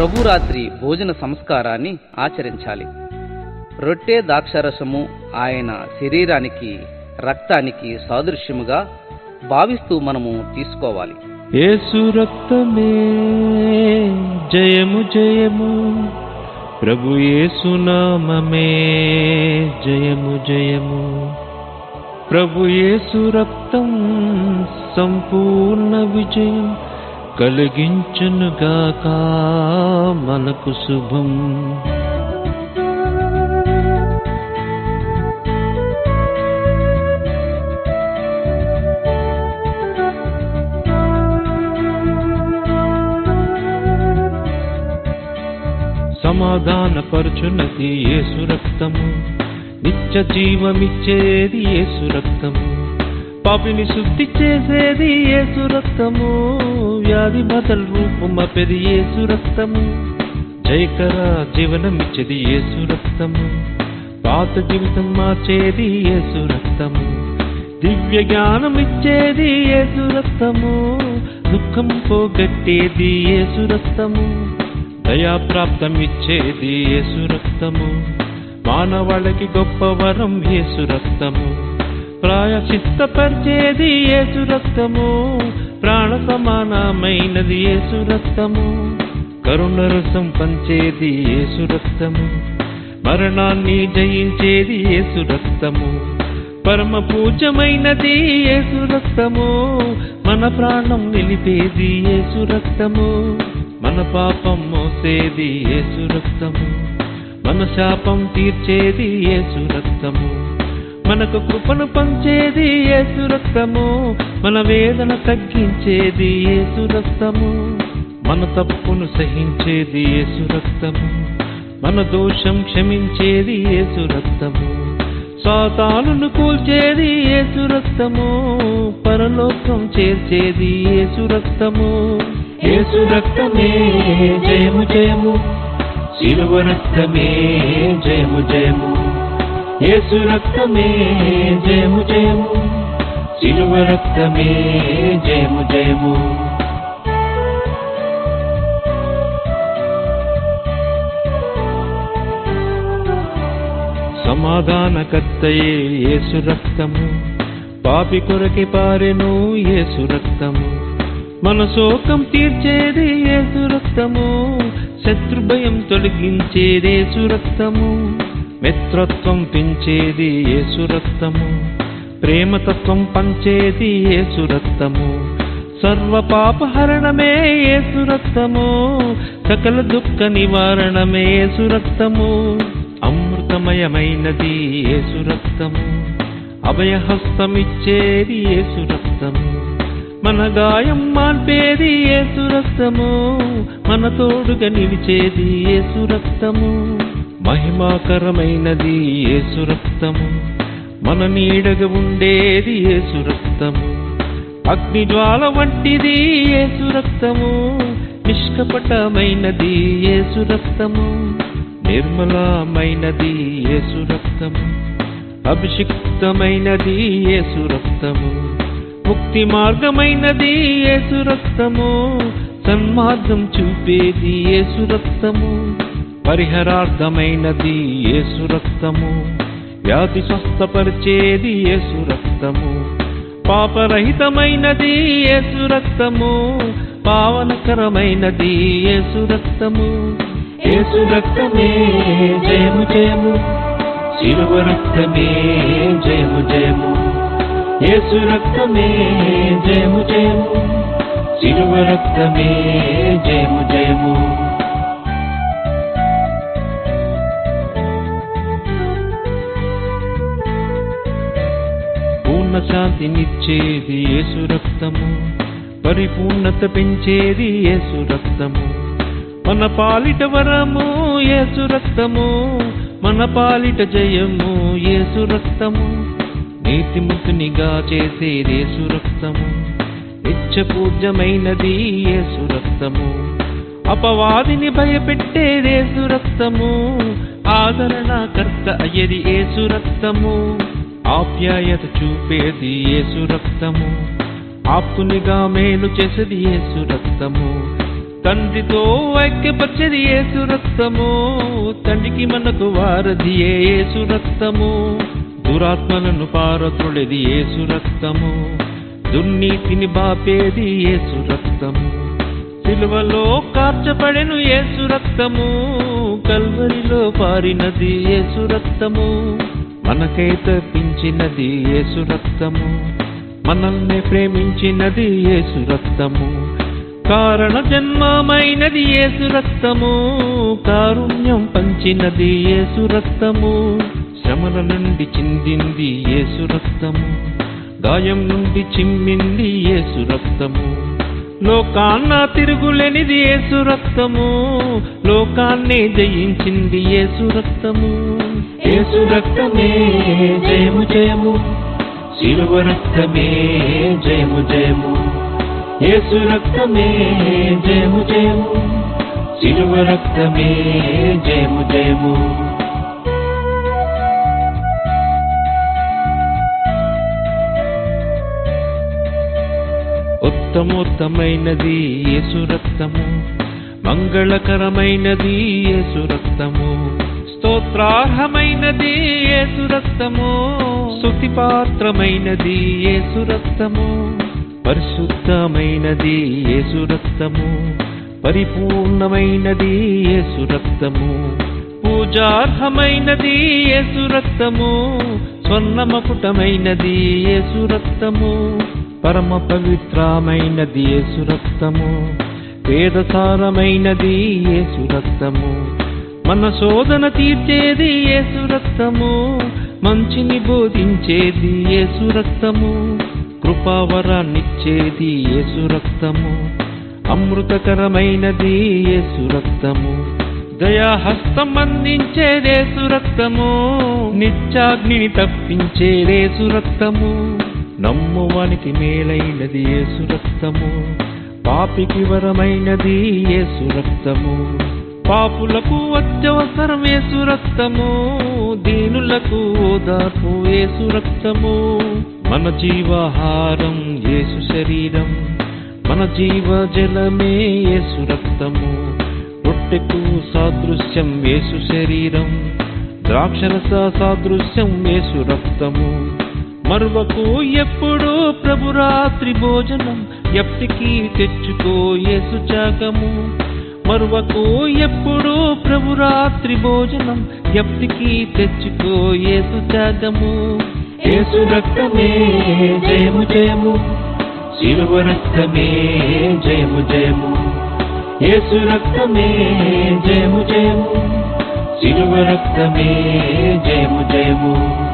ప్రభురాత్రి భోజన సంస్కారాన్ని ఆచరించాలి. రొట్టె ద్రాక్షరసము ఆయన శరీరానికి రక్తానికి సాదృశ్యముగా భావిస్తూ మనము తీసుకోవాలి. ఏసు రక్తమే జయము జయము. ప్రభు ఏసునామమే జయము జయము. ప్రభు యేసు రక్తం సంపూర్ణ విజయం. కలిగించునుగాక మనకు శుభం. సమాధానపరచునది యేసు రక్తము. నిత్య జీవమిచ్చేది యేసు రక్తము. పాపిని శుద్ధి చేసేది యేసు రక్తము. వ్యాధి బదల్ రూపమపెది యేసు రక్తము. జయకర జీవనమిచ్చేది యేసు రక్తము. పాత జీవితం మార్చేది యేసు రక్తము. దివ్య జ్ఞానం ఇచ్చేది యేసు రక్తము. దుఃఖం పోగొట్టేది యేసు రక్తము. దయాప్రాప్తమిచ్చేది యేసు రక్తము. మానవాళికి గొప్ప వరం యేసు రక్తము. ప్రాయచిత్తపరిచేది ఏసు రక్తము. ప్రాణ సమానమైనది ఏసు రక్తము. కరుణ రసం పంచేది ఏసు రక్తము. మరణాన్ని జయించేది ఏసు రక్తము. పరమ పూజ్యమైనది ఏసు రక్తము. మన ప్రాణం నిలిపేది ఏసు రక్తము. మన పాపం మోసేది ఏసు రక్తము. మన శాపం తీర్చేది ఏసు రక్తము. మనకు కృపను పంచేది యేసు రక్తము. మన వేదన తగ్గించేది యేసు రక్తము. మన తప్పును సహించేది యేసు రక్తము. మన దోషం క్షమించేది యేసు రక్తము. సాతానును కూల్చేది యేసు రక్తము. పరలోకం చేర్చేది యేసు రక్తము. ఏసు రక్తమే జయము జయము. శిలువ రక్తమే జయము జయము. యేసు రక్తమే జయము జయము. సిలువ రక్తమే జయము జయము. సమాధానకర్తయే యేసు రక్తము. పాపి కొరకి పారెను యేసు రక్తము. మన శోకం తీర్చేది యేసు రక్తము. శత్రు భయం తొలగించేది రక్తము. మిత్రత్వం పెంచేది యేసు ప్రేమతత్వం పంచేది యేసు సర్వ పాపహరణమే యేసు సకల దుఃఖ నివారణమే యేసు అమృతమయమైనది యేసు అభయహస్తమిచ్చేది యేసు మన గాయం మార్పేది యేసు మన తోడుగా నిలిచేది యేసు మహిమాకరమైనది యేసు రక్తము. మన నీడగా ఉండేది ఏసు రక్తము. అగ్ని జ్వాల వంటిది యేసు రక్తము. నిష్కపటమైనది యేసు రక్తము. నిర్మలమైనది యేసు రక్తము. అభిషిక్తమైనది యేసు రక్తము. ముక్తి మార్గమైనది యేసు రక్తము. సన్మార్గం చూపేది ఏసు రక్తము. పరిహరార్థమైనది ఏసు రక్తము. వ్యాధి స్వస్థపరిచేది ఏసు రక్తము. పాపరహితమైనది ఏసు రక్తము. పావనకరమైనది ఏసు రక్తము. ఏసు రక్తమే జయము జయము. శిలువ రక్తమే జయము జయము. ఏసు రక్తమే జయము జయము. శిలువ రక్తమే జయము జయము. శాంతినిచ్చేది యేసు రక్తము. పరిపూర్ణత పెంచేది యేసు రక్తము. మన పాలిట వరము యేసు రక్తము. మన పాలిట జయము యేసు రక్తము. నీతిముక్తునిగా చేసేది యేసు రక్తము. నిత్య పూజ్యమైనది యేసు రక్తము. అపవాదిని భయపెట్టేది యేసు రక్తము. ఆదరణకర్త అయ్యది యేసు రక్తము. ఆప్యాయత చూపేది ఏసు రక్తము. ఆప్తునిగా మేలు చేసేది ఏసు రక్తము. తండ్రితో ఐక్యపరిచేది ఏసు రక్తము. తండ్రికి మనకు వారధి ఏసు రక్తము. దురాత్మలను పారతుడేది ఏసు రక్తము. దుర్నీతిని బాపేది ఏసు రక్తము. సిలువలో కార్చబడెను యేసు రక్తము. కల్వరిలో పారినది ఏసు రక్తము. మనకై తప్పించినది యేసు రక్తము. మనల్ని ప్రేమించినది యేసు రక్తము. కారణ జన్మమైనది యేసు రక్తము. కారుణ్యం పంచినది యేసు రక్తము. శ్రమల నుండి చిందింది యేసు రక్తము. గాయం నుండి చిమ్మింది యేసు రక్తము. లోకాన్న తిరుగులేనిది ఏసు రక్తము. లోకాన్నే జయించింది ఏసు రక్తము. ఏసు రక్తమే జయము జయము. శిలువ రక్తమే జయము జయము. ఏసు రక్తమే జయము జయము. శిలువ రక్తమే జయము జయము. ఉత్తమోత్తమైనది యేసు రక్తము. మంగళకరమైనది యేసు రక్తము. స్తోత్రార్హమైనది యేసు రక్తము. స్తుతిపాత్రమైనది యేసు రక్తము. పరిశుద్ధమైనది యేసు రక్తము. పరిపూర్ణమైనది యేసు రక్తము. పూజార్హమైనది యేసు రక్తము. స్వర్ణమకుటమైనది యేసు రక్తము. పరమ పవిత్రమైనది యేసు రక్తము. వేదసారమైనది యేసు రక్తము. మన శోధన తీర్చేది యేసు రక్తము. మంచిని బోధించేది యేసు రక్తము. కృపావరాన్నిచ్చేది యేసు రక్తము. అమృతకరమైనది యేసు రక్తము. దయాహస్తం అందించేదేసు రక్తము. నిత్యాగ్నిని తప్పించేదేసు రక్తము. నమ్మువానికి మేలైనది యేసు రక్తము. పాపికి వరమైనది యేసు రక్తము. పాపులకు అత్యవసరం యేసు రక్తము. దీనులకు ఓదార్పు యేసు రక్తము. మన జీవాహారం యేసు శరీరం. మన జీవ జలమే యేసు రక్తము. రొట్టెకు సాదృశ్యం యేసు శరీరం. ద్రాక్షరస సాదృశ్యం యేసు రక్తము. మరువకు ఎప్పుడు ప్రభురాత్రి భోజనం ఎప్పటికీ తెచ్చుకో యేసు చాకము. మరువకు ఎప్పుడు ప్రభురాత్రి భోజనం ఎప్పటికీ తెచ్చుకో యేసు చాకము. యేసు రక్తమే జయము జయము. శిలువ రక్తమే జయము జయము. యేసు రక్తమే జయము జయము. శిలువ రక్తమే జయము జయము.